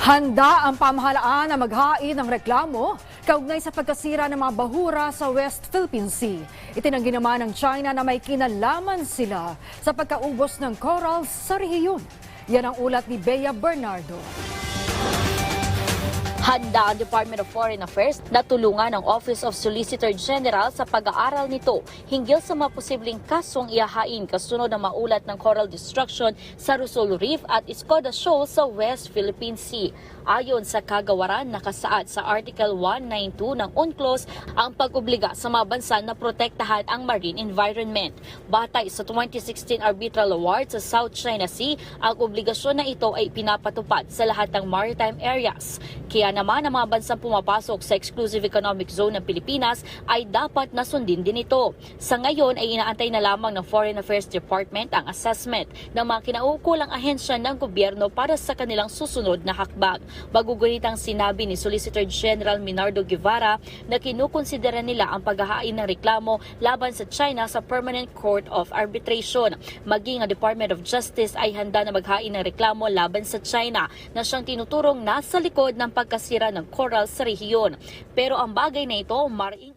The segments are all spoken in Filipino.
Handa ang pamahalaan na maghain ng reklamo kaugnay sa pagkasira ng mga bahura sa West Philippine Sea. Itinanggi naman ng China na may kinalaman sila sa pagkaubos ng corals sa rehiyon. Yan ang ulat ni Bea Bernardo. Handa ang Department of Foreign Affairs na tulungan ang Office of Solicitor General sa pag-aaral nito hinggil sa mga posibleng kasong ihahain kasunod ng maulat ng coral destruction sa Rizal Reef at Escoda Shoal sa West Philippine Sea. Ayon sa kagawaran nakasaad sa Article 192 ng UNCLOS ang pag-obliga sa mga bansa na protektahan ang marine environment. Batay sa 2016 Arbitral Award sa South China Sea, ang obligasyon na ito ay pinapatupad sa lahat ng maritime areas. Kaya naman ang mga bansang pumapasok sa Exclusive Economic Zone ng Pilipinas ay dapat nasundin din ito. Sa ngayon ay inaantay na lamang ng Foreign Affairs Department ang assessment ng mga kinaukulang ahensya ng gobyerno para sa kanilang susunod na hakbang. Bagugunitang sinabi ni Solicitor General Minardo Guevara na kinukonsidera nila ang paghahain ng reklamo laban sa China sa Permanent Court of Arbitration. Maging ang Department of Justice ay handa na maghain ng reklamo laban sa China na siyang tinuturong nasa likod ng pagkasira ng coral sa rehiyon. Pero ang bagay na ito maring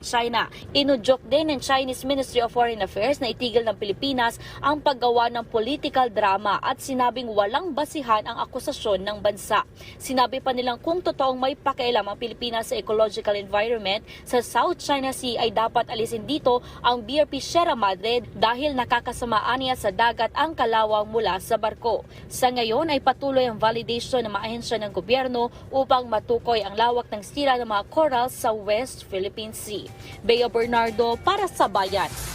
China. Inudyok din ng Chinese Ministry of Foreign Affairs na itigil ng Pilipinas ang paggawa ng political drama at sinabing walang basihan ang akusasyon ng bansa. Sinabi pa nilang kung totoong may pakialam ang Pilipinas sa ecological environment sa South China Sea ay dapat alisin dito ang BRP Sierra Madre dahil nakakasamaan niya sa dagat ang kalawang mula sa barko. Sa ngayon ay patuloy ang validation ng mga ahensya ng gobyerno upang matukoy ang lawak ng sira ng mga corals sa West Philippine Sea. Bea Bernardo para sa Bayan.